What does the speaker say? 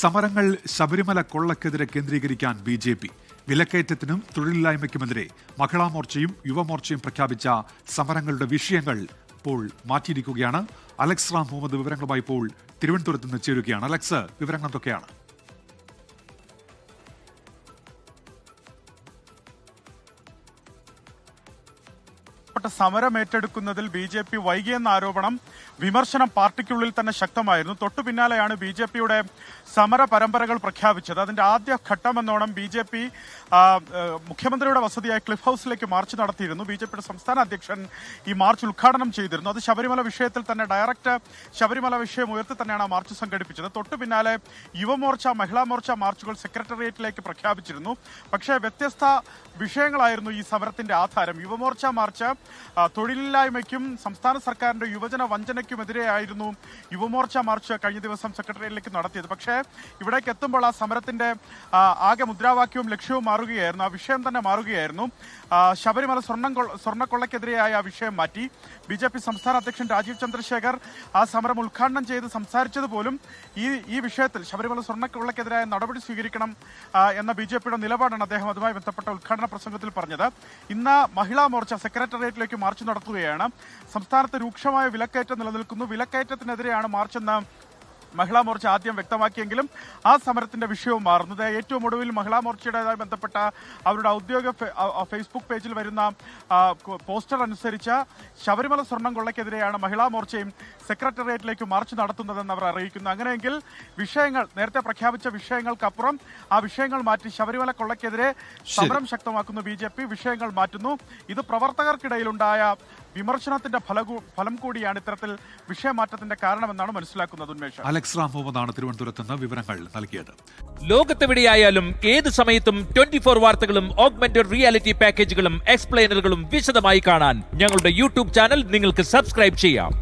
സമരങ്ങൾ ശബരിമല കൊള്ളക്കെതിരെ കേന്ദ്രീകരിക്കാൻ ബി ജെ പി. വിലക്കയറ്റത്തിനും തൊഴിലില്ലായ്മയ്ക്കുമെതിരെ മഹിളാമോർച്ചയും യുവമോർച്ചയും പ്രഖ്യാപിച്ച സമരങ്ങളുടെ വിഷയങ്ങൾ ഇപ്പോൾ മാറ്റിയിരിക്കുകയാണ്. അലക്സ് റാം മുഹമ്മദ് വിവരങ്ങളുമായി ഇപ്പോൾ തിരുവനന്തപുരത്ത് നിന്ന് ചേരുകയാണ്. അലക്സ് വിവരങ്ങൾ എന്തൊക്കെയാണ്? പ്പെട്ട സമരം ഏറ്റെടുക്കുന്നതിൽ ബി ജെ പി വൈകിയെന്ന ആരോപണം വിമർശനം പാർട്ടിക്കുള്ളിൽ തന്നെ ശക്തമായിരുന്നു. തൊട്ടു പിന്നാലെയാണ് ബി ജെ പിയുടെ സമര പരമ്പരകൾ പ്രഖ്യാപിച്ചത്. അതിന്റെ ആദ്യ ഘട്ടമെന്നോണം ബി ജെ പി മുഖ്യമന്ത്രിയുടെ വസതിയായ ക്ലിഫ് ഹൗസിലേക്ക് മാർച്ച് നടത്തിയിരുന്നു. ബി ജെ പിയുടെ സംസ്ഥാന അധ്യക്ഷൻ ഈ മാർച്ച് ഉദ്ഘാടനം ചെയ്തിരുന്നു. അത് ശബരിമല വിഷയത്തിൽ തന്നെ ഡയറക്റ്റ് ശബരിമല വിഷയം ഉയർത്തി തന്നെയാണ് ആ മാർച്ച് സംഘടിപ്പിച്ചത്. തൊട്ടു പിന്നാലെ യുവമോർച്ച മഹിളാ മോർച്ച മാർച്ചുകൾ സെക്രട്ടേറിയറ്റിലേക്ക് പ്രഖ്യാപിച്ചിരുന്നു. പക്ഷേ വ്യത്യസ്ത വിഷയങ്ങളായിരുന്നു ഈ സമരത്തിന്റെ ആധാരം. യുവമോർച്ച മാർച്ച് തൊഴിലില്ലായ്മയ്ക്കും സംസ്ഥാന സർക്കാരിന്റെ യുവജന വഞ്ചനയ്ക്കുമെതിരെയായിരുന്നു യുവമോർച്ച മാർച്ച് കഴിഞ്ഞ ദിവസം സെക്രട്ടേറിയറ്റിലേക്ക് നടത്തിയത്. പക്ഷേ ഇവിടേക്ക് എത്തുമ്പോൾ ആ സമരത്തിന്റെ ആകെ മുദ്രാവാക്യവും ലക്ഷ്യവും മാറുകയായിരുന്നു. ആ വിഷയം തന്നെ മാറുകയായിരുന്നു. ശബരിമല സ്വർണം കൊള്ള- സ്വർണക്കൊള്ളക്കെതിരെയായ ആ വിഷയം മാറ്റി. ബി ജെ പി സംസ്ഥാന അധ്യക്ഷൻ രാജീവ് ചന്ദ്രശേഖർ ആ സമരം ഉദ്ഘാടനം ചെയ്ത് സംസാരിച്ചത് പോലും ഈ ഈ വിഷയത്തിൽ ശബരിമല സ്വർണക്കൊള്ളക്കെതിരായ നടപടി സ്വീകരിക്കണം എന്ന ബി ജെ പിയുടെ നിലപാടാണ് അദ്ദേഹം അതുമായി ബന്ധപ്പെട്ട ഉദ്ഘാടന പ്രസംഗത്തിൽ പറഞ്ഞത്. ഇന്ന് മഹിളാ മോർച്ച സെക്രട്ടേറിയറ്റിലേക്ക് മാർച്ച് നടത്തുകയാണ്. സംസ്ഥാനത്ത് രൂക്ഷമായ വിലക്കയറ്റം നിലനിൽക്കുന്നു. വിലക്കയറ്റത്തിനെതിരെയാണ് മാർച്ചെന്ന് മഹിളാ മോർച്ച ആദ്യം വ്യക്തമാക്കിയെങ്കിലും ആ സമരത്തിന്റെ വിഷയവും മാറുന്നത്. ഏറ്റവും ഒടുവിൽ മഹിളാ മോർച്ചയുടേതായി ബന്ധപ്പെട്ട അവരുടെ ഔദ്യോഗിക ഫേസ്ബുക്ക് പേജിൽ വരുന്ന പോസ്റ്റർ അനുസരിച്ച് ശബരിമല സ്വർണം കൊള്ളയ്ക്കെതിരെയാണ് മഹിളാ മോർച്ചയും സെക്രട്ടേറിയറ്റിലേക്ക് മാർച്ച് നടത്തുന്നതെന്ന് അവർ അറിയിക്കുന്നു. അങ്ങനെയെങ്കിൽ വിഷയങ്ങൾ നേരത്തെ പ്രഖ്യാപിച്ച വിഷയങ്ങൾക്കപ്പുറം ആ വിഷയങ്ങൾ മാറ്റി ശബരിമല കൊള്ളയ്ക്കെതിരെ സമരം ശക്തമാക്കുന്നു ബി ജെ പി. വിഷയങ്ങൾ മാറ്റുന്നു. ഇത് പ്രവർത്തകർക്കിടയിലുണ്ടായ വിമർശനത്തിന്റെ ഫലം കൂടിയാണ് ഇത്തരത്തിൽ വിഷയമാറ്റത്തിന്റെ കാരണമെന്നാണ് മനസ്സിലാക്കുന്നത് ഉന്മേഷം. അലക്സ് റാം മുഹമ്മദാണ് തിരുവനന്തപുരത്ത് നിന്ന് വിവരങ്ങൾ നൽകിയത്. ലോകത്തെവിടെയായാലും ഏത് സമയത്തും ട്വന്റി ഫോർ വാർത്തകളും ഓഗ്മെന്റഡ് റിയാലിറ്റി പാക്കേജുകളും എക്സ്പ്ലെയിനറുകളും വിശദമായി കാണാൻ ഞങ്ങളുടെ യൂട്യൂബ് ചാനൽ നിങ്ങൾക്ക് സബ്സ്ക്രൈബ് ചെയ്യാം.